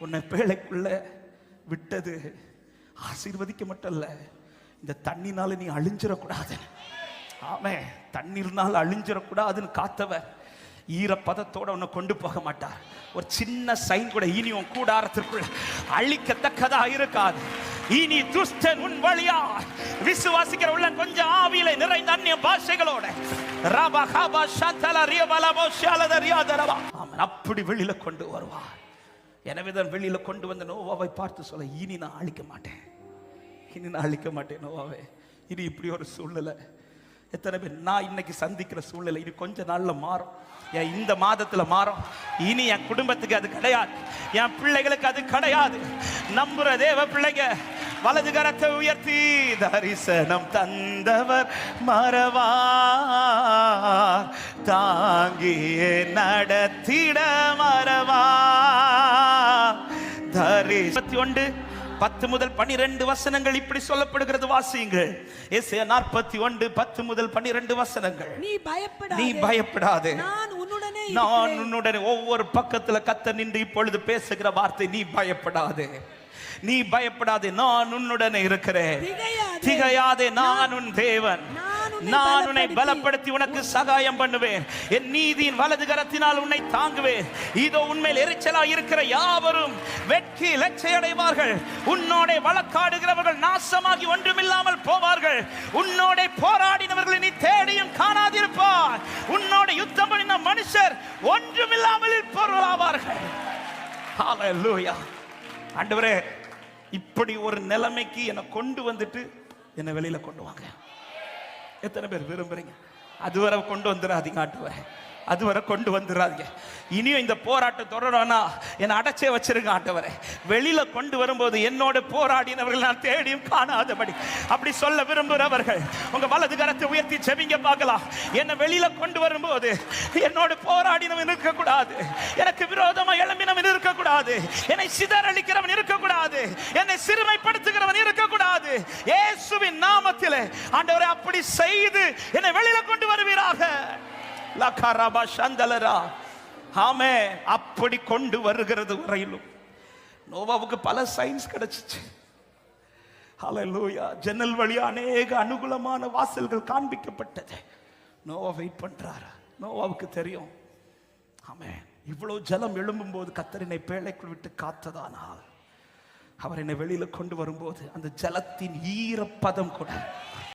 உன்னை பேழைக்குள்ள விட்டது. ஆசீர்வதிக்க மட்டும் இல்லை இந்த தண்ணினால நீ அழிஞ்சிடக்கூடாது ஆமே தண்ணீர்னால் அழிஞ்சிடக்கூடாதுன்னு காத்தவர் ஈரப்பதத்தோட உன்னை கொண்டு போக மாட்டார். ஒரு சின்ன சைன் கூட இனி உன் கூடாரத்திற்குள்ள அழிக்கத்தக்கதா இருக்காது. இனி துஷ்டன் உன் வழியா விசுவாசிக்கிற உள்ள கொஞ்சம் ஆவியில நிறைந்த அந்நிய பாஷைகளோட. ராபா காபா சந்தல ரியபலபோ ஷாலத அவன் அப்படி வெளியில கொண்டு வருவார். எனவே தான் வெளியில் கொண்டு வந்த நோவாவை பார்த்து சொல்ல இனி நான் அழிக்க மாட்டேன். இனி நான் அழிக்க மாட்டேன் நோவாவே. இனி இப்படி ஒரு சூழ்நிலை. எத்தனை பேர் நான் இன்னைக்கு சந்திக்கிற சூழ்நிலை இனி கொஞ்ச நாளில் மாறும். என் இந்த மாதத்தில் மாறும். இனி என் குடும்பத்துக்கு அது கிடையாது. என் பிள்ளைகளுக்கு அது கிடையாது. நம்புற தேவ பிள்ளைங்க வலது கரத்தை உயர்த்தி தரிசனம் தந்தவர் மறவா தாங்கியே நடத்திட ஒன்று பத்து முதல் பனிரெண்டு வசனங்கள் இப்படி சொல்லப்படுகிறது வாசியுங்கள். ஏசியா நாற்பத்தி ஒன்று பத்து முதல் பனிரெண்டு வசனங்கள். நீ பயப்படாதே. நீ பயப்படாதே. நான் உன்னுடனே நான். உன்னுடன் ஒவ்வொரு பக்கத்துல கத்த நின்று இப்பொழுது பேசுகிற வார்த்தை நீ பயப்படாதே. நீ பயப்படாதே நான் உன்னுடனே இருக்கிறேன். திகையாதே. நான் உன் தேவன். நான் உன்னை பலப்படுத்தி, உனக்கு சகாயம் பண்ணுவேன். என் நீதியின் வலது கரத்தினால் உன்னை தாங்குவேன். இதோ உண்மையில் எரிச்சலா இருக்கிற யாவரும் வெட்கி லட்சை அடைவார்கள் உன்னோட வழக்காடுகிறவர்கள் நாசமாகி ஒன்றுமில்லாமல் போவார்கள். உன்னோட போராடினவர்களை நீ தேடியும் காணாதிருப்பார். உன்னோட யுத்தம் பண்ணின மனுஷர் ஒன்றுமில்லாமல் பொருளாவார்கள் ஆண்டவரே இப்படி ஒரு நிலைமைக்கு என்னை கொண்டு வந்துட்டு என்னை வெளியில கொண்டு வாங்க. எத்தனை பேர் விரும்புறீங்க? அதுவரை கொண்டு வந்துடாதீங்க ஆண்டவரே. அதுவரை கொண்டு வந்துடாதீங்க. இனியும் இந்த போராட்டம் தொடரணும்னா என்னை அடைச்சே வச்சிருங்க ஆண்டவரே. வெளியில கொண்டு வரும்போது என்னோட போராடினவர்கள் நான் தேடியும் காணாதபடி. அப்படி சொல்ல விரும்புகிறவர்கள் உங்க வலது கரத்தை உயர்த்தி செவிங்க பார்க்கலாம். என்னை வெளியில கொண்டு வரும்போது என்னோட போராடினவன் இருக்கக்கூடாது. எனக்கு விரோதமா எழும்பினவன் இருக்கக்கூடாது. என்னை சிதறளிக்கிறவன் இருக்கக்கூடாது. என்னை சிறுமைப்படுத்துகிறவன் இருக்கக்கூடாது இயேசுவின் நாமத்திலே ஆண்டவரை அப்படி செய்து என்னை வெளியில கொண்டு வருவீராக. லக்கரபா சந்தலரா ஆமே அப்படி கொண்டு வருகிறது வரையிலும். நோவாவுக்கு பல சயின்ஸ் கிடைச்சிச்சு. ஹலலூயா ஜன்னல் வழியா அநேக அனுகூலமான வாசல்கள் காண்பிக்கப்பட்டது. நோவா வெயிட் பண்றாரு? நோவாவுக்கு தெரியும். ஆமே இவ்வளவு ஜலம் எழும்பும் போது கத்தரினை பேழைக்குள் விட்டு காத்ததானால். அவர் என்னை வெளியில கொண்டு வரும்போது அந்த ஜலத்தின் ஈரப்பதம் கூட.